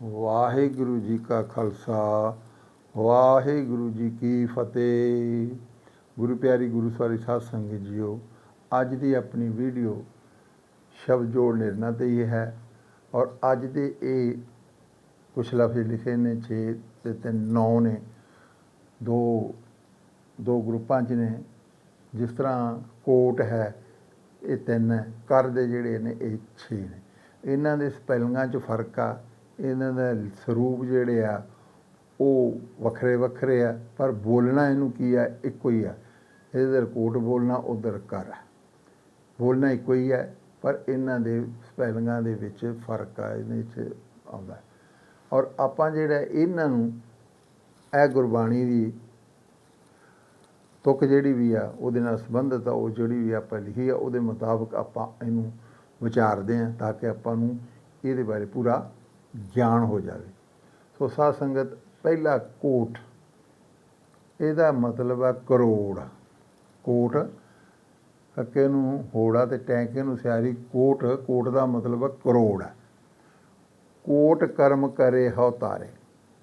ਵਾਹਿਗੁਰੂ ਜੀ ਕਾ ਖਾਲਸਾ, ਵਾਹਿਗੁਰੂ ਜੀ ਕੀ ਫਤਿਹ। ਗੁਰੂ ਪਿਆਰੀ ਗੁਰੂ ਸਵਾਰੀ ਸਾਧ ਸੰਗਤ ਜੀਓ, ਅੱਜ ਦੀ ਆਪਣੀ ਵੀਡੀਓ ਸ਼ਬਦ ਜੋੜ ਨਿਰਣਾ ਤੇ ਹੀ ਹੈ ਔਰ ਅੱਜ ਦੇ ਇਹ ਕੁਛ ਲਫ਼ਜ਼ ਲਿਖੇ ਨੇ 6 ਤੇ ਤੇ 9 ਨੇ, ਦੋ ਦੋ ਗਰੁੱਪਾਂ 'ਚ ਨੇ, ਜਿਸ ਤਰ੍ਹਾਂ ਕੋਟ ਹੈ, ਇਹ ਤਿੰਨ ਹੈ ਕਰ ਦੇ ਜਿਹੜੇ ਨੇ, ਇਹ 6 ਨੇ। ਇਹਨਾਂ ਦੇ ਸਪੈਲਿੰਗਾਂ 'ਚ ਫ਼ਰਕ ਆ ਇਹਨਾਂ ਦਾ ਸਰੂਪ ਜਿਹੜੇ ਆ, ਉਹ ਵੱਖਰੇ ਵੱਖਰੇ ਆ, ਪਰ ਬੋਲਣਾ ਇਹਨੂੰ ਕੀ ਆ? ਇੱਕੋ ਹੀ ਆ। ਇਧਰ ਕੋਟ ਬੋਲਣਾ ਉਧਰ ਕਰ। ਹੈ ਬੋਲਣਾ ਇੱਕੋ ਹੀ ਹੈ ਪਰ ਇਹਨਾਂ ਦੇ ਸਪੈਲਿੰਗਾਂ ਦੇ ਵਿੱਚ ਫ਼ਰਕ ਆ, ਇਹਦੇ ਵਿੱਚ ਆਉਂਦਾ। ਔਰ ਆਪਾਂ ਜਿਹੜਾ ਇਹਨਾਂ ਨੂੰ ਇਹ ਗੁਰਬਾਣੀ ਦੀ ਤੁਕ ਜਿਹੜੀ ਵੀ ਆ, ਉਹਦੇ ਨਾਲ ਸੰਬੰਧਿਤ ਆ, ਉਹ ਜਿਹੜੀ ਵੀ ਆਪਾਂ ਲਿਖੀ ਆ, ਉਹਦੇ ਮੁਤਾਬਕ ਆਪਾਂ ਇਹਨੂੰ ਵਿਚਾਰਦੇ ਆ, ਤਾਂ ਕਿ ਆਪਾਂ ਨੂੰ ਇਹਦੇ ਬਾਰੇ ਪੂਰਾ ਜਾਣ ਹੋ ਜਾਵੇ। ਸੋ ਸਾਧ ਸੰਗਤ, ਪਹਿਲਾ ਕੋਟ, ਇਹਦਾ ਮਤਲਬ ਆ ਕਰੋੜ। ਕੋਟ ਕੱਕੇ ਨੂੰ ਹੋੜਾ ਤੇ ਟੈਂਕੇ ਨੂੰ ਸਿਆਰੀ ਕੋਟ ਕੋਟ ਦਾ ਮਤਲਬ ਆ ਕਰੋੜ। ਹੈ ਕੋਟ ਕਰਮ ਕਰੇ ਹਉ ਤਾਰੇ।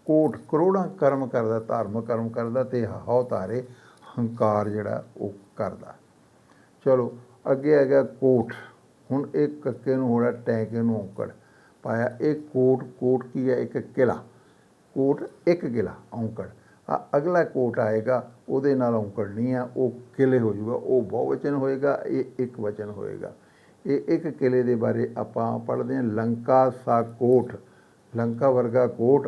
ਕੋਟ ਕਰੋੜਾਂ ਕਰਮ ਕਰਦਾ ਧਾਰਮਿਕ ਕਰਮ ਕਰਦਾ ਤੇ ਹਉ ਤਾਰੇ ਹੰਕਾਰ ਜਿਹੜਾ ਉਹ ਕਰਦਾ। ਚਲੋ, ਅੱਗੇ ਹੈਗਾ ਕੋਟ। ਹੁਣ ਇੱਕ ਕੱਕੇ ਨੂੰ ਹੋੜਾ, ਟੈਂਕੇ ਨੂੰ ਔਕੜ। ਪਾਇਆ, ਇਹ ਕੋਟ ਕੋਟ ਕੀ ਹੈ? ਇੱਕ ਕਿਲਾ। ਕੋਟ ਇੱਕ ਕਿਲਾ, ਔਂਕੜ। ਆ ਅਗਲਾ ਕੋਟ ਆਏਗਾ, ਉਹਦੇ ਨਾਲ ਔਂਕੜ ਨਹੀਂ ਆ, ਉਹ ਕਿਲੇ ਹੋ ਜਾਊਗਾ। ਉਹ ਬਹੁਵਚਨ ਹੋਏਗਾ, ਇਹ ਇੱਕ ਵਚਨ ਹੋਏਗਾ। ਇਹ ਇੱਕ ਕਿਲੇ ਦੇ ਬਾਰੇ ਆਪਾਂ ਪੜ੍ਹਦੇ ਹਾਂ। ਲੰਕਾ ਸਾ ਕੋਟ। ਲੰਕਾ ਵਰਗਾ ਕੋਟ,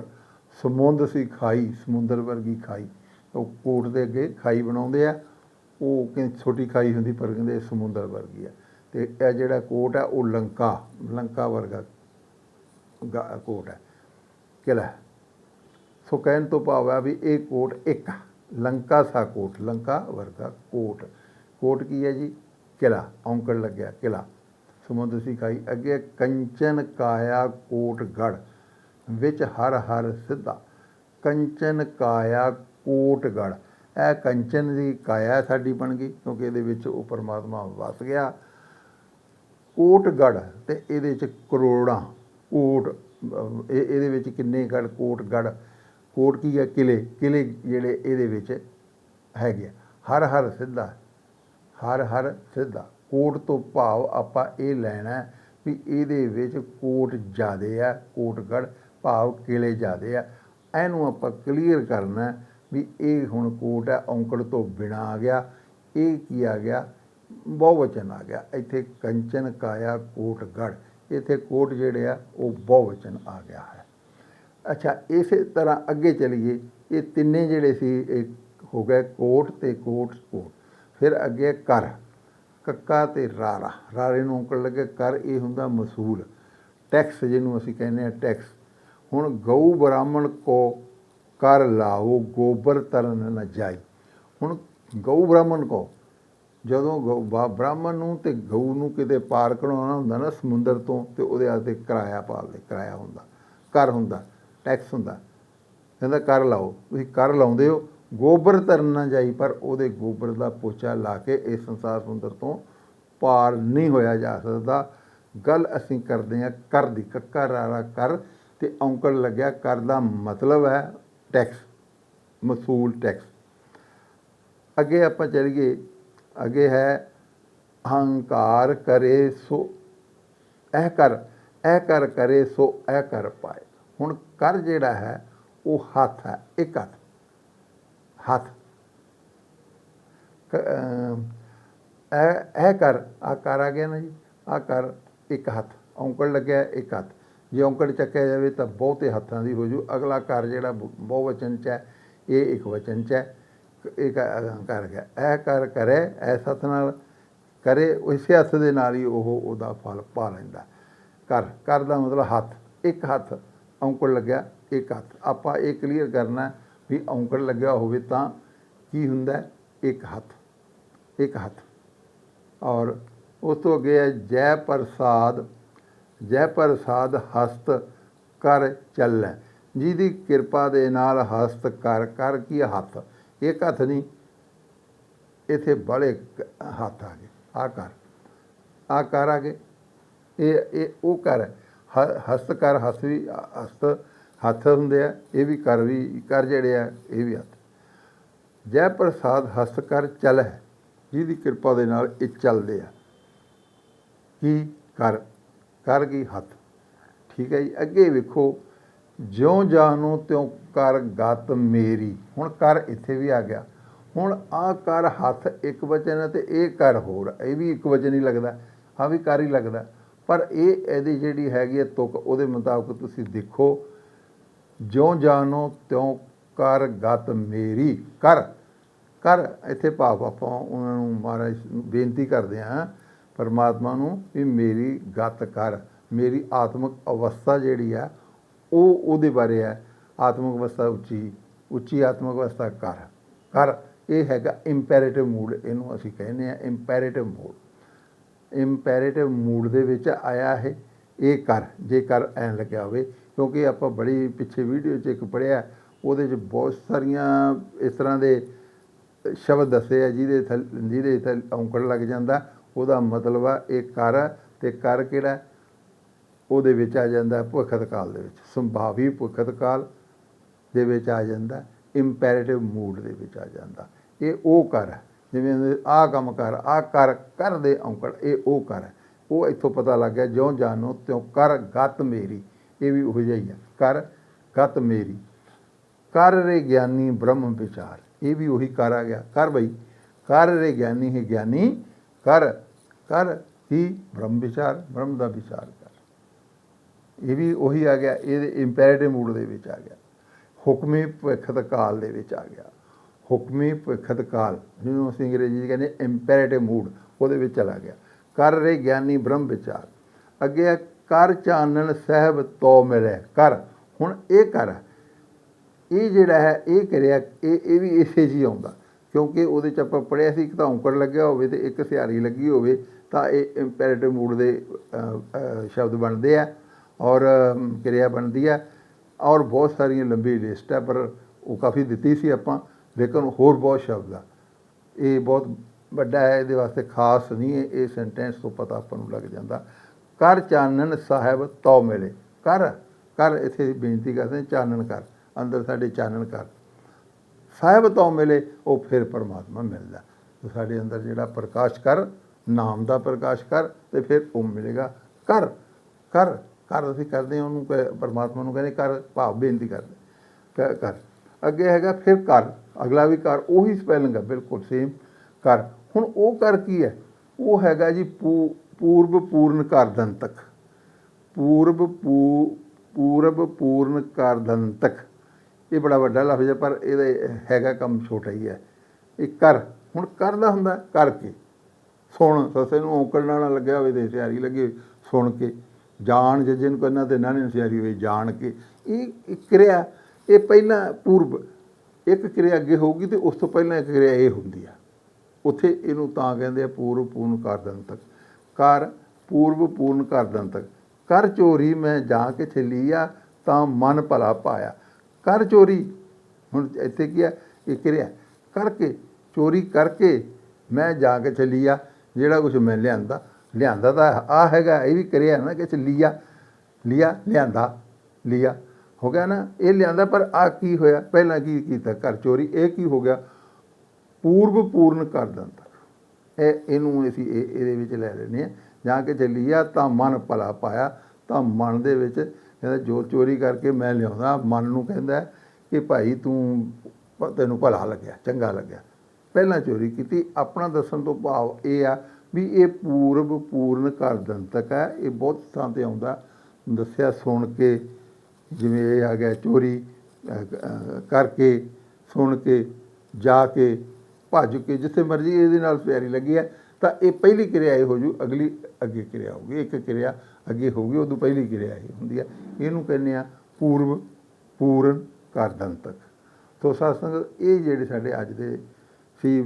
ਸਮੁੰਦ ਸੀ ਖਾਈ, ਸਮੁੰਦਰ ਵਰਗੀ ਖਾਈ। ਉਹ ਕੋਟ ਦੇ ਅੱਗੇ ਖਾਈ ਬਣਾਉਂਦੇ ਆ। ਉਹ ਕਿ ਛੋਟੀ ਖਾਈ ਹੁੰਦੀ, ਪਰ ਕਹਿੰਦੇ ਇਹ ਸਮੁੰਦਰ ਵਰਗੀ ਆ। ਤੇ ਇਹ ਜਿਹੜਾ ਕੋਟ ਆ, ਉਹ ਲੰਕਾ ਲੰਕਾ ਵਰਗਾ ਕੋਟ ਹੈ। ਕਿਲਾ ਸੋ ਕਹਿਣ ਤੋਂ ਭਾਵ ਹੈ ਵੀ ਇਹ ਕੋਟ ਇੱਕ ਲੰਕਾ ਸਾ ਕੋਟ, ਲੰਕਾ ਵਰਗਾ ਕੋਟ। ਕੋਟ ਕੀ ਹੈ ਜੀ? ਕਿਲਾ ਔਂਕੜ ਲੱਗਿਆ ਕਿਲਾ ਸਮੁੰਦਰ ਸੀ ਅੱਗੇ ਕੰਚਨ ਕਾਇਆ ਕੋਟ ਵਿੱਚ ਹਰ ਹਰ ਸਿੱਧਾ। ਕੰਚਨ ਕਾਇਆ ਕੋਟ ਇਹ ਕੰਚਨ ਦੀ ਕਾਇਆ ਸਾਡੀ ਬਣ ਗਈ, ਕਿਉਂਕਿ ਇਹਦੇ ਵਿੱਚ ਉਹ ਪਰਮਾਤਮਾ ਵਸ ਗਿਆ। ਕੋਟਗੜ ਤੇ ਇਹਦੇ ਚ ਕਰੋੜਾਂ ਕੋਟ ਇਹ, ਇਹਦੇ ਵਿੱਚ ਕਿੰਨੇ ਗੜ ਕੋਟਗੜ ਕੋਟ ਕੀ ਹੈ? ਕਿਲੇ ਕਿਲੇ ਜਿਹੜੇ ਇਹਦੇ ਵਿੱਚ ਹੈਗੇ ਆ। ਹਰ ਹਰ ਸਿੱਧਾ, ਹਰ ਹਰ ਸਿੱਧਾ। ਕੋਟ ਤੋਂ ਭਾਵ ਆਪਾਂ ਇਹ ਲੈਣਾ ਵੀ ਇਹਦੇ ਵਿੱਚ ਕੋਟ ਜ਼ਿਆਦੇ ਆ ਕੋਟਗੜ ਭਾਵ ਕਿਲੇ ਜ਼ਿਆਦੇ ਆ। ਇਹਨੂੰ ਆਪਾਂ ਕਲੀਅਰ ਕਰਨਾ ਵੀ ਇਹ ਹੁਣ ਕੋਟ ਹੈ, ਔਂਕੜ ਤੋਂ ਬਿਨਾ ਆ ਗਿਆ। ਇਹ ਕੀ ਆ ਗਿਆ? ਬਹੁਵਚਨ ਆ ਗਿਆ। ਇੱਥੇ ਕੰਚਨ ਕਾਇਆ, ਕੋਟ ਇੱਥੇ ਕੋਟ ਜਿਹੜੇ ਆ, ਉਹ ਬਹੁਵਚਨ ਆ ਗਿਆ ਹੈ। ਅੱਛਾ, ਇਸੇ ਤਰ੍ਹਾਂ ਅੱਗੇ ਚਲੀਏ, ਇਹ ਤਿੰਨੇ ਜਿਹੜੇ ਸੀ, ਇਹ ਹੋ ਗਏ ਕੋਟ ਤੇ ਕੋਟ ਕੋਟ। ਫਿਰ ਅੱਗੇ ਕਰ, ਕੱਕਾ ਤੇ ਰਾਰਾ। ਰਾਰੇ ਨੂੰ ਔਂਕੜ ਲੱਗੇ, ਕਰ ਇਹ ਹੁੰਦਾ ਮਸੂਲ। ਟੈਕਸ ਜਿਹਨੂੰ ਅਸੀਂ ਕਹਿੰਦੇ ਆ ਟੈਕਸ। ਹੁਣ ਗਊ ਬ੍ਰਾਹਮਣ ਕੋ ਕਰ ਲਾਓ, ਗੋਬਰ ਤਰਨ ਨਾ ਜਾਈ। ਹੁਣ ਗਊ ਬ੍ਰਾਹਮਣ ਕੋ ਜਦੋਂ ਗਊ ਬਾ- ਬ੍ਰਾਹਮਣ ਨੂੰ ਤੇ ਗਊ ਨੂੰ ਕਿਤੇ ਪਾਰ ਕਰਾਉਣਾ ਹੁੰਦਾ ਨਾ ਸਮੁੰਦਰ ਤੋਂ ਤੇ ਉਹਦੇ ਵਾਸਤੇ ਕਿਰਾਇਆ ਪਾਲਦੇ ਕਿਰਾਇਆ ਹੁੰਦਾ ਕਰ ਹੁੰਦਾ ਟੈਕਸ ਹੁੰਦਾ। ਕਹਿੰਦਾ ਕਰ ਲਾਓ, ਤੁਸੀਂ ਕਰ ਲਾਉਂਦੇ ਹੋ, ਗੋਬਰ ਤਰਨ ਨਾ ਜਾਈ, ਪਰ ਉਹਦੇ ਗੋਬਰ ਦਾ ਪੋਚਾ ਲਾ ਕੇ ਇਸ ਸੰਸਾਰ ਸਮੁੰਦਰ ਤੋਂ ਪਾਰ ਨਹੀਂ ਹੋਇਆ ਜਾ ਸਕਦਾ। ਗੱਲ ਅਸੀਂ ਕਰਦੇ ਹਾਂ ਕਰ ਦੀ, ਕੱਕਾ ਰਾਰਾ ਕਰ ਤੇ ਔਂਕੜ ਲੱਗਿਆ, ਕਰ ਦਾ ਮਤਲਬ ਹੈ ਟੈਕਸ ਮਸੂਲ ਟੈਕਸ ਅੱਗੇ ਆਪਾਂ ਚੱਲੀਏ ਅੱਗੇ ਹੈ, ਹੰਕਾਰ ਕਰੇ ਸੋ, ਇਹ ਕਰ ਇਹ ਕਰ ਕਰੇ ਸੋ, ਇਹ ਕਰ ਪਾਏ। ਹੁਣ ਕਰ ਜਿਹੜਾ ਹੈ, ਉਹ ਹੱਥ ਹੈ, ਇੱਕ ਹੱਥ। ਹੱਥ। ਇਹ ਕਰ ਆ ਕਰ ਆ ਗਿਆ ਨਾ ਜੀ। ਆ ਕਰ, ਇੱਕ ਹੱਥ। ਔਂਕੜ ਲੱਗਿਆ, ਇੱਕ ਹੱਥ। ਜੇ ਔਂਕੜ ਚੱਕਿਆ ਜਾਵੇ ਤਾਂ ਬਹੁਤੇ ਹੱਥਾਂ ਦੀ ਹੋ ਜੂ। ਅਗਲਾ ਕਰ ਜਿਹੜਾ ਬਹੁ- ਬਹੁਵਚਨ ਚ ਹੈ, ਇਹ ਇੱਕ ਵਚਨ ਚ ਹੈ। ਇਹ ਕਰ ਗਿਆ। ਇਹ ਕਰ, ਕਰੇ ਐਸ ਹੱਥ ਨਾਲ ਕਰੇ, ਉਸੇ ਹੱਥ ਦੇ ਨਾਲ ਹੀ ਉਹ ਉਹਦਾ ਫਲ ਪਾ ਲੈਂਦਾ। ਕਰ ਕਰ ਦਾ ਮਤਲਬ ਹੱਥ। ਇੱਕ ਹੱਥ ਔਂਕੜ ਲੱਗਿਆ, ਇੱਕ ਹੱਥ। ਆਪਾਂ ਇਹ ਕਲੀਅਰ ਕਰਨਾ ਵੀ ਔਂਕੜ ਲੱਗਿਆ ਹੋਵੇ ਤਾਂ ਕੀ ਹੁੰਦਾ? ਇੱਕ ਹੱਥ। ਇੱਕ ਹੱਥ। ਔਰ ਉਸ ਤੋਂ ਅੱਗੇ ਹੈ ਜੈ ਪ੍ਰਸਾਦ ਜੈ ਪ੍ਰਸਾਦ ਹਸਤ ਕਰ ਚੱਲੈ। ਜਿਹਦੀ ਕਿਰਪਾ ਦੇ ਨਾਲ ਹਸਤ ਕਰ ਕਰ ਕੀ ਹੱਥ। ਇੱਕ ਹੱਥ ਨਹੀਂ। ਇਥੇ ਬੜੇ ਹੱਥ ਆ ਗਏ। ਆ ਕਰ ਆ ਕਰ ਆ ਗਏ। ਇਹ ਇਹ, ਉਹ ਕਰ ਹੈ। ਹ- ਹਸਤ ਕਰ ਹਸਵੀ ਹਸਤ ਹੱਥ ਹੁੰਦੇ ਆ। ਇਹ ਵੀ ਕਰ ਵੀ ਕਰ ਜਿਹੜੇ ਆ, ਇਹ ਵੀ ਹੱਥ। ਜੈ ਪ੍ਰਸਾਦ ਹਸਤ ਕਰ ਚਲ ਹੈ। ਜਿਹਦੀ ਕਿਰਪਾ ਦੇ ਨਾਲ ਇਹ ਚੱਲਦੇ ਆ। ਕੀ ਕਰ ਕਰ ਕੀ ਹੱਥ? ਠੀਕ ਹੈ ਜੀ। ਅੱਗੇ ਵੇਖੋ। ਜਿਉਂ ਜਾਨੋ ਤਿਉਂ ਕਰ ਗਤ ਮੇਰੀ। ਹੁਣ ਕਰ ਇੱਥੇ ਵੀ ਆ ਗਿਆ। ਹੁਣ ਆ ਕਰ ਹੱਥ ਇੱਕ ਵਚਨ ਹੈ ਤੇ ਇਹ ਕਰ ਹੋਰ। ਇਹ ਵੀ ਇੱਕ ਵਚਨ ਹੀ ਲੱਗਦਾ। ਆ ਵੀ ਕਰ ਹੀ ਲੱਗਦਾ। ਪਰ ਇਹ ਇਹਦੀ ਜਿਹੜੀ ਹੈਗੀ ਹੈ ਤੁਕ, ਉਹਦੇ ਮੁਤਾਬਕ ਤੁਸੀਂ ਦੇਖੋ, ਜਿਉਂ ਜਾਣੋ ਤਿਉਂ ਕਰ ਗਤ ਮੇਰੀ। ਕਰ। ਕਰ। ਇੱਥੇ ਭਾਵ ਆਪਾਂ ਉਹਨਾਂ ਨੂੰ ਮਹਾਰਾਜ ਬੇਨਤੀ ਕਰਦੇ ਹਾਂ ਪਰਮਾਤਮਾ ਨੂੰ ਵੀ ਮੇਰੀ ਗਤ ਕਰ। ਮੇਰੀ ਆਤਮਿਕ ਅਵਸਥਾ ਜਿਹੜੀ ਆ ਉਹ ਉਹਦੇ ਬਾਰੇ ਹੈ। ਆਤਮਿਕ ਅਵਸਥਾ ਉੱਚੀ ਉੱਚੀ ਆਤਮਿਕ ਅਵਸਥਾ ਕਰ ਕਰ ਇਹ ਹੈਗਾ ਇੰਪੈਰੇਟਿਵ ਮੂਡ ਇਹਨੂੰ ਅਸੀਂ ਕਹਿੰਦੇ ਆ ਇੰਪੈਰੇਟਿਵ ਮੂਡ ਇੰਪੈਰੇਟਿਵ ਮੂਡ ਦੇ ਵਿੱਚ ਆਇਆ ਹੈ ਇਹ ਕਰ ਜੇ ਕਰ ਐਂ ਲੱਗਿਆ ਹੋਵੇ, ਕਿਉਂਕਿ ਆਪਾਂ ਬੜੀ ਪਿੱਛੇ ਵੀਡੀਓ 'ਚ ਇੱਕ ਪੜਿਆ ਉਹਦੇ 'ਚ ਬਹੁਤ ਸਾਰੀਆਂ ਇਸ ਤਰ੍ਹਾਂ ਦੇ ਸ਼ਬਦ ਦੱਸੇ ਆ, ਜਿਹਦੇ ਥੱਲ ਜਿਹਦੇ ਥੱਲ ਔਂਕੜ ਲੱਗ ਜਾਂਦਾ, ਉਹਦਾ ਮਤਲਬ ਆ ਇਹ ਕਰ ਤੇ ਕਰ ਕਿਹੜਾ? ਉਹਦੇ ਵਿੱਚ ਆ ਜਾਂਦਾ ਭੁਖਤ ਕਾਲ ਦੇ ਵਿੱਚ, ਸੰਭਾਵੀ ਭੁਖਤ ਕਾਲ ਦੇ ਵਿੱਚ ਆ ਜਾਂਦਾ ਇੰਪੈਰੇਟਿਵ ਮੂਡ ਦੇ ਵਿੱਚ ਆ ਜਾਂਦਾ ਇਹ ਉਹ ਕਰ ਹੈ। ਜਿਵੇਂ ਆ ਕੰਮ ਕਰ ਆ ਕਰ ਕਰ ਦੇ ਔਂਕੜ, ਇਹ ਉਹ ਕਰ ਹੈ। ਉਹ ਇੱਥੋਂ ਪਤਾ ਲੱਗ ਗਿਆ, ਜਿਉਂ ਜਾਣੋ ਤਿਉਂ ਕਰ ਗਤ ਮੇਰੀ ਇਹ ਵੀ ਉਹ ਜਿਹਾ ਹੀ ਹੈ, ਕਰ ਗਤ ਮੇਰੀ ਕਰ ਰੇ ਗਿਆਨੀ ਬ੍ਰਹਮ ਵਿਚਾਰ, ਇਹ ਵੀ ਉਹੀ ਕਰ ਆ ਗਿਆ ਕਰ ਬਈ, ਕਰ ਰੇ ਗਿਆਨੀ ਹੀ ਗਿਆਨੀ, ਕਰ ਕਰ ਹੀ ਬ੍ਰਹਮ ਵਿਚਾਰ, ਬ੍ਰਹਮ ਦਾ ਵਿਚਾਰ ਇਹ ਵੀ ਉਹੀ ਆ ਗਿਆ, ਇਹ ਇੰਪੈਰੇਟਿਵ ਮੂਡ ਦੇ ਵਿੱਚ ਆ ਗਿਆ। ਹੁਕਮੀ ਭਵਿੱਖਤ ਕਾਲ ਦੇ ਵਿੱਚ ਆ ਗਿਆ। ਹੁਕਮੀ ਭਵਿੱਖਤ ਕਾਲ, ਜਿਹਨੂੰ ਅਸੀਂ ਅੰਗਰੇਜ਼ੀ 'ਚ ਕਹਿੰਦੇ ਇੰਪੈਰੇਟਿਵ ਮੂਡ ਉਹਦੇ ਵਿੱਚ ਚਲਾ ਗਿਆ। ਕਰ ਰਹੇ ਗਿਆਨੀ ਬ੍ਰਹਮ ਵਿਚਾਰ। ਅੱਗੇ ਹੈ ਕਰ ਚਾਨਣ ਸਹਿਬ ਤੋ ਮਿਲੇ, ਕਰ। ਹੁਣ ਇਹ ਕਰ। ਇਹ ਜਿਹੜਾ ਹੈ, ਇਹ ਕਰਿਆ, ਇਹ ਇਹ ਵੀ ਇਸੇ 'ਚ ਹੀ ਆਉਂਦਾ। ਕਿਉਂਕਿ ਉਹਦੇ 'ਚ ਆਪਾਂ ਪੜਿਆ ਸੀ, ਇੱਕ ਤਾਂ ਔਂਕੜ ਲੱਗਿਆ ਹੋਵੇ ਤੇ ਇੱਕ ਸਿਹਾਰੀ ਲੱਗੀ ਹੋਵੇ, ਤਾਂ ਇਹ ਇੰਪੈਰੇਟਿਵ ਮੂਡ ਦੇ ਸ਼ਬਦ ਬਣਦੇ ਆ। ਔਰ ਕਿਰਿਆ ਬਣਦੀ ਹੈ ਔਰ ਬਹੁਤ ਸਾਰੀਆਂ ਲੰਬੀ ਲਿਸਟ ਹੈ, ਪਰ ਉਹ ਕਾਫੀ ਦਿੱਤੀ ਸੀ ਆਪਾਂ, ਲੇਕਿਨ ਹੋਰ ਬਹੁਤ ਸ਼ਬਦ ਆ। ਇਹ ਬਹੁਤ ਵੱਡਾ ਹੈ, ਇਹਦੇ ਵਾਸਤੇ ਖਾਸ ਨਹੀਂ ਹੈ ਇਹ ਸੈਂਟੈਂਸ ਤੋਂ ਪਤਾ ਆਪਾਂ ਨੂੰ ਲੱਗ ਜਾਂਦਾ। ਕਰ ਚਾਨਣ ਸਾਹਿਬ ਤਉ ਮਿਲੇ। ਕਰ ਕਰ, ਇੱਥੇ ਬੇਨਤੀ ਕਰਦੇ ਚਾਨਣ ਕਰ, ਅੰਦਰ ਸਾਡੇ ਚਾਨਣ ਕਰ। ਸਾਹਿਬ ਤੋਂ ਮਿਲੇ, ਉਹ ਫਿਰ ਪਰਮਾਤਮਾ ਮਿਲਦਾ। ਤੇ ਸਾਡੇ ਅੰਦਰ ਜਿਹੜਾ ਪ੍ਰਕਾਸ਼ ਕਰ, ਨਾਮ ਦਾ ਪ੍ਰਕਾਸ਼ ਕਰ, ਤੇ ਫਿਰ ਉਹ ਮਿਲੇਗਾ। ਕਰ ਕਰ ਘਰ ਅਸੀਂ ਕਰਦੇ ਹਾਂ, ਉਹਨੂੰ ਕਹਿ- ਪਰਮਾਤਮਾ ਨੂੰ ਕਹਿੰਦੇ ਕਰ ਭਾਵ ਬੇਨਤੀ ਕਰਦੇ ਕ- ਕਰ ਅੱਗੇ ਹੈਗਾ ਫਿਰ ਕਰ ਅਗਲਾ ਵੀ ਕਰ ਉਹੀ ਸਪੈਲਿੰਗ ਹੈ ਬਿਲਕੁਲ ਸੇਮ ਕਰ ਹੁਣ ਉਹ ਕਰ ਕੀ ਹੈ? ਉਹ ਹੈਗਾ ਜੀ ਪੂ- ਪੂਰਬ ਪੂਰਨ ਕਰ ਦੰਤਕ ਪੂਰਬ ਪੂ, ਪੂਰਬ ਪੂਰਨ ਕਰ ਦੰਤਕ ਇਹ ਬੜਾ ਵੱਡਾ ਲਫ਼ਜ਼ ਹੈ, ਪਰ ਇਹਦਾ ਹੈਗਾ ਕੰਮ ਛੋਟਾ ਹੀ ਹੈ। ਇਹ ਕਰ ਹੁਣ ਕਰਦਾ ਹੁੰਦਾ ਕਰਕੇ ਸੁਣ, ਸਸੇ ਨੂੰ ਔਂਕੜ ਨਾਲ ਲੱਗਿਆ ਹੋਵੇ ਤੇ ਸਿਆਰੀ ਲੱਗੀ ਹੋਈ, ਸੁਣ ਕੇ। ਜਾਣ ਜਜਨ ਕੋ ਇਹਨਾਂ ਤੇ ਨਾਨੇ ਸਿਆਰੀ ਹੋਈ ਜਾਣ ਕੇ। ਇਹ ਇੱਕ ਕਿਰਿਆ, ਇਹ ਪਹਿਲਾਂ ਪੂਰਬ, ਇੱਕ ਕਿਰਿਆ ਅੱਗੇ ਹੋਊਗੀ ਤੇ ਉਸ ਤੋਂ ਪਹਿਲਾਂ ਇੱਕ ਕਿਰਿਆ ਇਹ ਹੁੰਦੀ ਆ। ਉੱਥੇ ਇਹਨੂੰ ਤਾਂ ਕਹਿੰਦੇ ਆ ਪੂਰਵ ਪੂਰਨ ਕਰ ਦੰਤਕ ਕਰ ਪੂਰਵ ਪੂਰਨ ਕਰ ਦੰਤਕ ਕਰ ਚੋਰੀ ਮੈਂ ਜਾ ਕੇ ਛਲੀਆ ਤਾਂ ਮਨ ਭਲਾ ਪਾਇਆ। ਕਰ ਚੋਰੀ, ਹੁਣ ਇੱਥੇ ਕੀ ਆ? ਇਹ ਕਿਰਿਆ। ਕਰਕੇ, ਚੋਰੀ ਕਰਕੇ ਮੈਂ ਜਾ ਕੇ ਛਲੀਆ ਜਿਹੜਾ ਕੁਝ ਮੈਂ ਲਿਆਂਦਾ। ਲਿਆਂਦਾ ਤਾਂ ਆ ਹੈਗਾ, ਇਹ ਵੀ ਕਰਿਆ ਨਾ ਕਿ ਲਿਆ ਲਿਆ ਲਿਆਂਦਾ, ਲਿਆ। ਹੋ ਗਿਆ ਨਾ, ਇਹ ਲਿਆਂਦਾ, ਪਰ ਆ ਕੀ ਹੋਇਆ? ਪਹਿਲਾਂ ਕੀ ਕੀਤਾ? ਘਰ ਚੋਰੀ, ਇਹ ਕੀ ਹੋ ਗਿਆ? ਪੂਰਬ ਪੂਰਨ ਕਰ ਦਿੰਦਾ। ਇਹ, ਇਹਨੂੰ ਅਸੀਂ ਇਹ, ਇਹਦੇ ਵਿੱਚ ਲੈ ਲੈਨੇ ਆ ਜਾਂ ਕਿ ਜੇ ਚੱਲੀਆ ਤਾਂ ਮਨ ਭਲਾ ਪਾਇਆ, ਤਾਂ ਮਨ ਦੇ ਵਿੱਚ ਕਹਿੰਦਾ, ਜੋ ਚੋਰੀ ਕਰਕੇ ਮੈਂ ਲਿਆਉਂਦਾ, ਮਨ ਨੂੰ ਕਹਿੰਦਾ ਕਿ ਭਾਈ ਤੂੰ ਤੈਨੂੰ ਭਲਾ ਲੱਗਿਆ, ਚੰਗਾ ਲੱਗਿਆ। ਪਹਿਲਾਂ ਚੋਰੀ ਕੀਤੀ, ਆਪਣਾ ਦੱਸਣ ਤੋਂ ਭਾਵ ਇਹ ਆ ਵੀ ਇਹ ਪੂਰਬ ਪੂਰਨ ਕਰ ਦੰਤਕ ਹੈ। ਇਹ ਬਹੁਤ ਥਾਂ ਤੇ ਆਉਂਦਾ। ਦੱਸਿਆ ਸੁਣ ਕੇ ਜਿਵੇਂ ਇਹ ਆ ਗਿਆ ਚੋਰੀ ਕਰਕੇ ਸੁਣ ਕੇ, ਜਾ ਕੇ, ਭੱਜ ਕੇ, ਜਿੱਥੇ ਮਰਜ਼ੀ ਇਹਦੇ ਨਾਲ ਪਿਆਰੀ ਲੱਗੀ ਹੈ, ਤਾਂ ਇਹ ਪਹਿਲੀ ਕਿਰਿਆ ਇਹ ਹੋ ਜੂ। ਅਗਲੀ ਅੱਗੇ ਕਿਰਿਆ ਹੋਊਗੀ। ਇੱਕ ਕਿਰਿਆ ਅੱਗੇ ਹੋਊਗੀ, ਉਦੋਂ ਪਹਿਲੀ ਕਿਰਿਆ ਇਹ ਹੁੰਦੀ ਹੈ। ਇਹਨੂੰ ਕਹਿੰਦੇ ਆ ਪੂਰਵ ਪੂਰਨ ਕਰ ਦੰਤਕ ਤੋ ਸਾਸੰਗ ਇਹ ਜਿਹੜੇ ਸਾਡੇ ਅੱਜ ਦੇ ਸੀ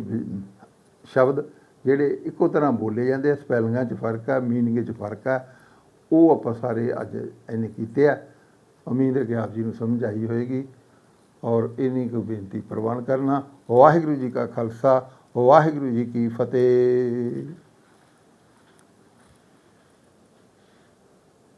ਸ਼ਬਦ ਜਿਹੜੇ ਇੱਕੋ ਤਰ੍ਹਾਂ ਬੋਲੇ ਜਾਂਦੇ ਆ, ਸਪੈਲਿੰਗਾਂ 'ਚ ਫ਼ਰਕ ਆ, ਮੀਨਿੰਗ 'ਚ ਫ਼ਰਕ ਆ, ਉਹ ਆਪਾਂ ਸਾਰੇ ਅੱਜ ਇਹਨੇ ਕੀਤੇ ਆ। ਉਮੀਦ ਹੈ ਕਿ ਆਪ ਜੀ ਨੂੰ ਸਮਝ ਆਈ ਹੋਏਗੀ ਔਰ ਇਨੀ ਕੁ ਬੇਨਤੀ ਪ੍ਰਵਾਨ ਕਰਨਾ। ਵਾਹਿਗੁਰੂ ਜੀ ਕਾ ਖਾਲਸਾ, ਵਾਹਿਗੁਰੂ ਜੀ ਕੀ ਫਤਿਹ।